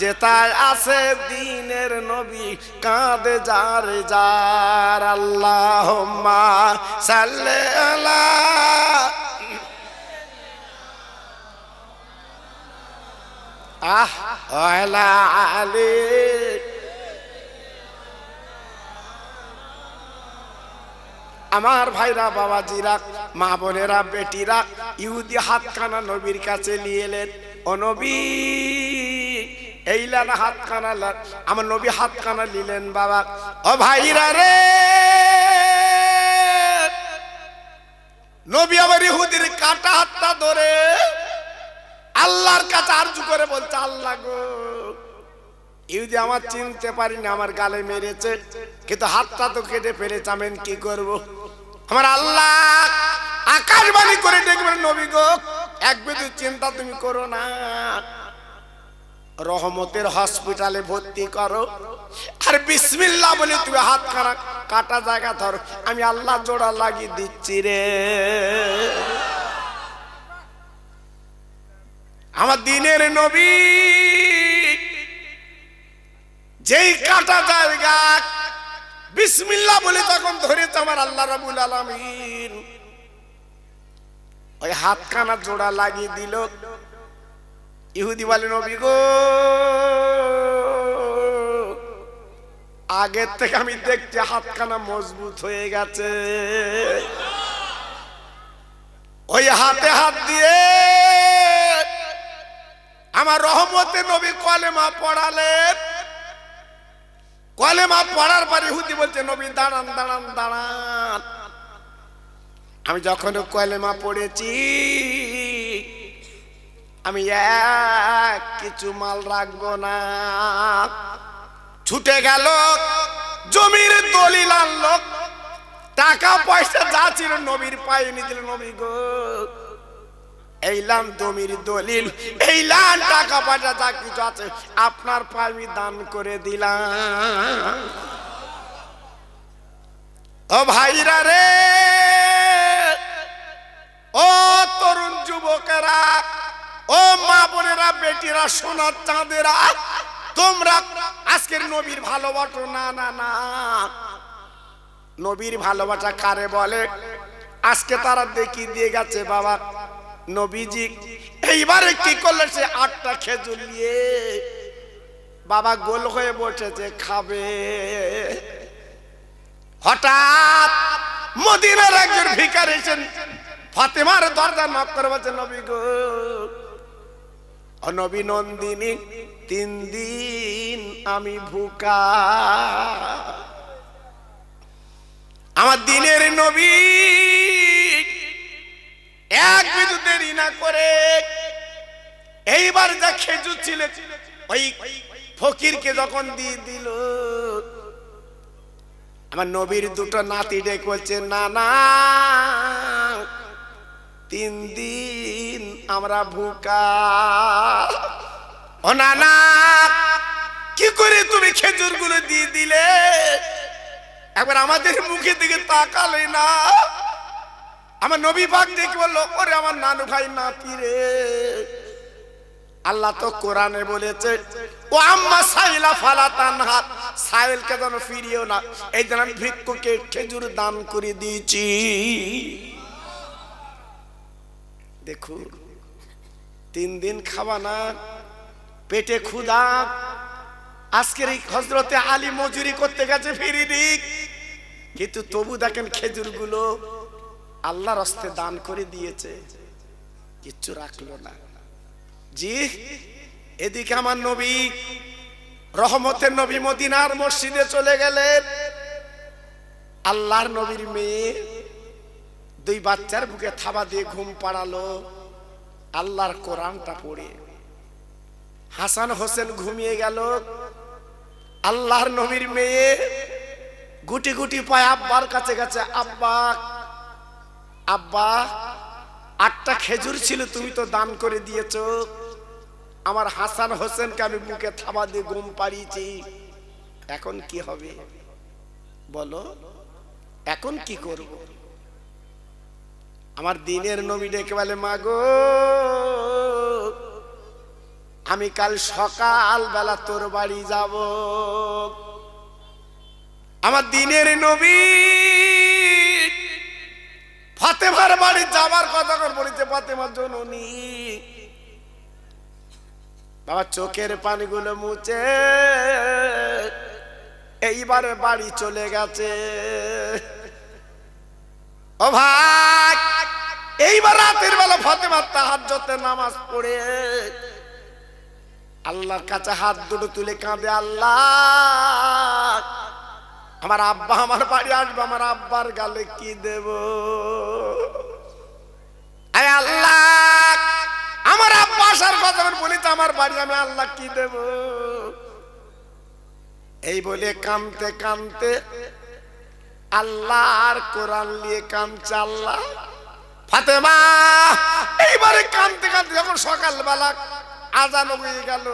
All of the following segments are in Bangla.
যেতায় আছে দিনের নবী, কাঁদে যার যার। আল্লাহ সাল্লে আহ আলী। আমার ভাইরা, বাবাজিরা, মা বোনেরা, বেটিরা, ইহুদি হাতখানা নবীর কাছে নিয়ে এলেন। ও নবী। এইলান হাতখানা লা- আমার নবী হাতখানা নিলেন বাবা। ও ভাইরা রে! নবী আবার ইহুদির কাটা হাতটা ধরে আল্লাহর কাছে আরজু করে বলছে, আল্লাহ গো, ইহুদি আমার চিনতে পারিনি, আমার গালে মেরেছে, কিন্তু হাতটা তো কেটে ফেলেছে, আমি কি করব? আমার আল্লাহ আকাশবাণী করে দেখবেন, নবী গো, এক বিদু চিন্তা তুমি করো না। রহমতের হসপিটালে ভর্তি করো। আর বিসমিল্লা বলে তুমি হাত কাটা জায়গা ধরো, আমি আল্লাহ জোড়া লাগিয়ে দিচ্ছি রে। আমার দিনের নবী, যেই কাটা জায়গা, বিসমিল্লাহ বলে তখন ধরেছে আমার আল্লাহ রাবুল আলামিন। ওই হাত কানা জোড়া লাগিয়ে দিল। ইহুদি বলে, নবী গো, আগের থেকে আমি দেখছি হাতখানা মজবুত হয়ে গেছে। ওই হাতে হাত দিয়ে আমার রহমতে নবী কলেমা পড়ালেন। কলেমা পড়ার পর ইহুদি বলছে, নবী, দাঁড়ান দাঁড়ান দাঁড়ান। আমি যখন কলেমা পড়েছি আমি এক কিছু মাল রাখব না। ছুটে গেল, জমির দলিল আনলো। টাকা, পয়সা যা ছিল নবীর পায়ে নিয়ে দিল নবী গো। এইলাম জমির দলিল এইলাম টাকা, পয়সা যা কিছু আছে, আপনার পায়ে দান করে দিলাম। ও ভাইরা রে, ও তরুণ যুবকেরা ও মা বোনেরা, বেটিরা সোনার চাঁদেরা, তোমরা আজকের নবীর ভালোবাসো না না না। নবীর ভালোবাসা কারে বলে? আজকে তারা দেখিয়ে দিয়ে গেছে, বাবা। নবীজি, এইবারে কি করলে সে আটটা খেজুর নিয়ে? বাবা গোল হয়ে বসেছে, খাবে। হঠাৎ মদিনার একজন ভিকার এসেন ফাতেমার দরজা নক করে নবী গো ও নবী নন্দিনী তিন দিন আমি ভুকা। আমার দিনের নবী এক বিদু দেরি না করে এইবার যা খেজুর ছিল, ওই ফকিরকে যখন দিয়ে দিল, আমার নবীর দুটো নাতি ডেকে বলছে না না তিন দিন আমরা ভুকা। ও কি করে তুমি খেজুরগুলো দিয়ে দিলে? একবার আমাদের মুখের দিকে তাকালে না। আমার নবী পাক দেখে বলল, ওরে আমার নানু ভাই নাতি রে। আল্লাহ তো কোরআনে বলেছে, ও আম্মা সাইলা ফালা তানহা। সাইলকে যেন ফিরিও না, এই জন্য আমি ভিক্ষুকে খেজুর দান করে দিয়েছি। দেখুন, তিন দিন খাওয়া না, পেটে ক্ষুধা। আজকের এই হজরতে আলী মজুরি করতে গেছে ফিরিনি। কিন্তু তবু দেখেন খেজুরগুলো আল্লাহর হস্তে দান করে দিয়েছে। কিচ্ছু রাখল না। জি, এদিকে আমার নবী রহমতের নবী মদিনার মসজিদে চলে গেলেন। আল্লাহর নবীর মেয়ে দুই বাচ্চার বুকে থাবা দিয়ে ঘুম পাড়ালো। আল্লাহর কোরআনটা পড়ে। হাসান হোসেন ঘুমিয়ে গেল। আল্লাহর নবীর মেয়ে গুটি গুটি পায় আব্বার কাছে গেছে, আব্বা আব্বা, আটটা খেজুর ছিল, তুমি তো দান করে দিয়েছ। আমার হাসান হোসেনকে আমি বুকে থাবা দিয়ে ঘুম পাড়িয়েছি। এখন কি হবে? বলো, এখন কি করব? আমার দিনের নবী ডেকে বলে মাগো আমি কাল সকাল বেলা তোর বাড়ি যাব। আমার দিনের নবী ফাতেমার বাড়ি যাবার কথা করে বলেছে, ফাতেমার জননী, বাবা চোখের পানিগুলো মুছে এইবারে বাড়ি চলে গেছে। ও ভাই! এইবার রাতের বেলা ফাতেমার তাহাজ্জতে নামাজ পড়ে। আল্লাহর কাছে হাত দুটো তুলে কাঁদে, আল্লাহ, আমার আব্বা আমার বাড়ি আসবে, আমার আব্বার গালে কি দেব? আল্লাহ, আমার আব্বা আসার কথা আমি বলি তো, আমার বাড়ি আমি আল্লাহ কি দেব? এই বলে কানতে কানতে আল্লাহ আর কোরআন নিয়ে কানছে আল্লাহ। ফাতেমা, এইবারে কানতে কানতে যখন সকালবেলা আজান হয়ে গেল,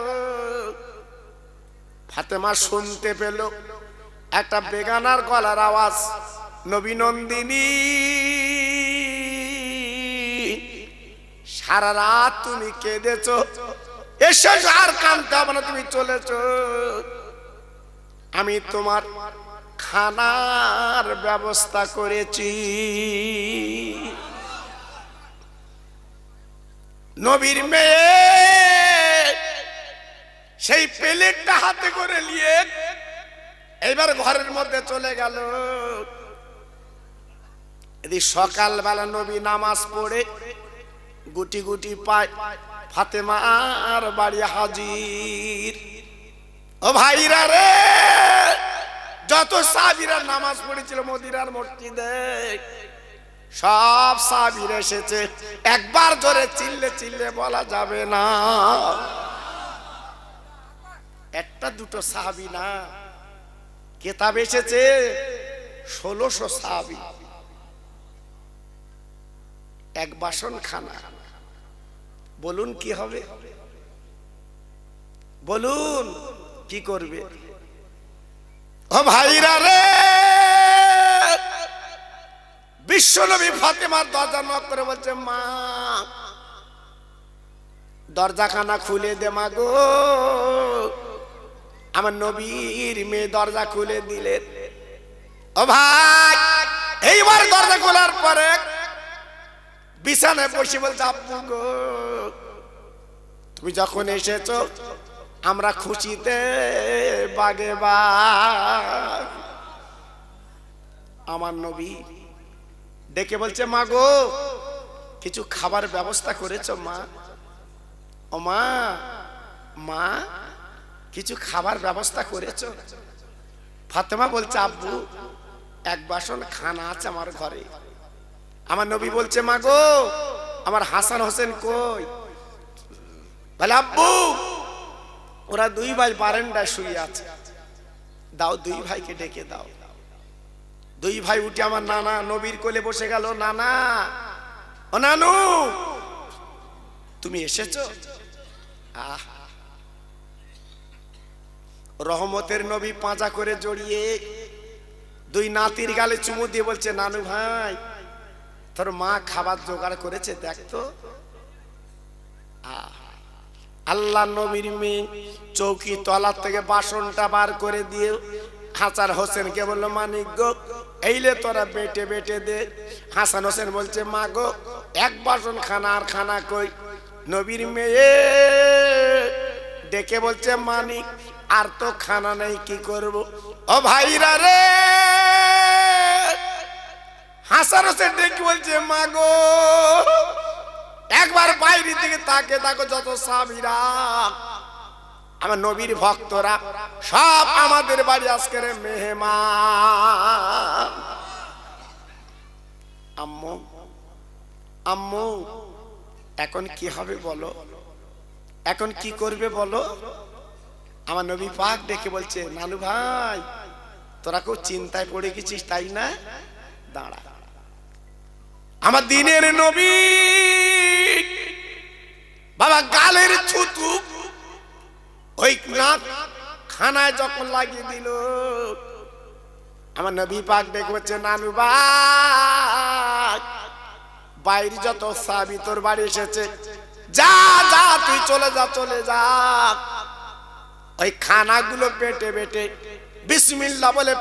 ফাতেমা শুনতে পেল একটা বেগানার গলার আওয়াজ নবীনন্দিনী সারা রাত তুমি কেঁদেছ, এসে আর কানতে হবে না, তুমি চলেছ। আমি তোমার খানার ব্যবস্থা করেছি। নবীর মেয়ে। সেই প্লেটটা হাতে করে নিয়ে এইবার ঘরের মধ্যে চলে গেল। সকালবেলা নবী নামাজ পড়ে গুটি গুটি পায় ফাতেমার বাড়ি হাজির। ও ভাইরা রে, যত সাবিরা নামাজ পড়েছিল মদিরার মসজিদে সব সাবির এসেছে। একবার জোরে চিল্লে চিল্লে বলা যাবে না। একটা দুটো সাহাবি না। কেতাব এসেছে ষোলোশো সাহাবি এক বাসন খানা বলুন কি হবে? বলুন কি করবে? ও ভাইরা রে! বিশ্বনবী ফাতেমার দরজা নক করে বলছে, মা, দরজাখানা খুলে দে মা গো। আমার নবীর মেয়ে দরজা খুলে দিলেন ও ভাই, এইবার দরজা খোলার পরে বিছানায় বসে বলছে, আব্বু গো, তুমি যখন এসেছ, আমরা খুশিতে বাগে বা আমার নবী ডেকে বলছে, মা গো, কিছু খাবার ব্যবস্থা করেছ, মা? ও মা মা, কিছু খাবার ব্যবস্থা করেছ? ফাতেমা বলছে, আব্বু, এক বাসন খানা আছে আমার ঘরে। আমার নবী বলছে, মা গো, আমার হাসান হোসেন কই? বলে, আব্বু, ওরা দুই ভাই বারান্দায় শুয়ে আছে। দাও, দুই ভাইকে ডেকে দাও। দুই ভাই উঠে আমার নানা নবীর কোলে বসে গেল, নানা, ও নানু, তুমি এসেছ? আহ, রহমতের নবী পাঁজা করে জড়িয়ে দুই নাতির গালে চুমু দিয়ে বলছে, নানু ভাই, তোর মা খাবার জোগাড় করেছে, দেখ তো। আল্লাহ নবীর মেয়ে চৌকি তলার থেকে বাসনটা বার করে দিয়ে হাসান হোসেনকে বলল, মানিক গো এইলে তোরা বেটে বেটে দে। হাসান হোসেন বলছে, মা গো, এক বাসন খানা আর খানা কই? নবীর মেয়ে ডেকে বলছে, মানিক, আর তো খানা নেই, কি করব? ও ভাইরা রে! হাসান হোসেন ডেকে বলছে, মা গো, একবার বাইরে থেকে তাকে তাকে যত স্বামীরা আমার নবীর ভক্তরা, সব আমাদের বাড়ি আজকের মেহমান। আম্মু আম্মু, এখন কি হবে বলো? এখন কি করবে বলো? আমার নবী পাক ডেকে বলছে, নানু ভাই, তোরা কেউ চিন্তায় পড়ে গেছিস তাই না? দাঁড়া। আমার দিনের নবী, বাবা গালের ছুতু ওই নাক খানায় যখন লাগিয়ে দিল, আমার নবী পাক দেখে হচ্ছে নানু বাইরে যত সাবি তোর বাড়ি এসেছে, যা যা, তুই চলে যা চলে যা। ওই খানাগুলো বেটে বেটে বিসমিল্লা বলে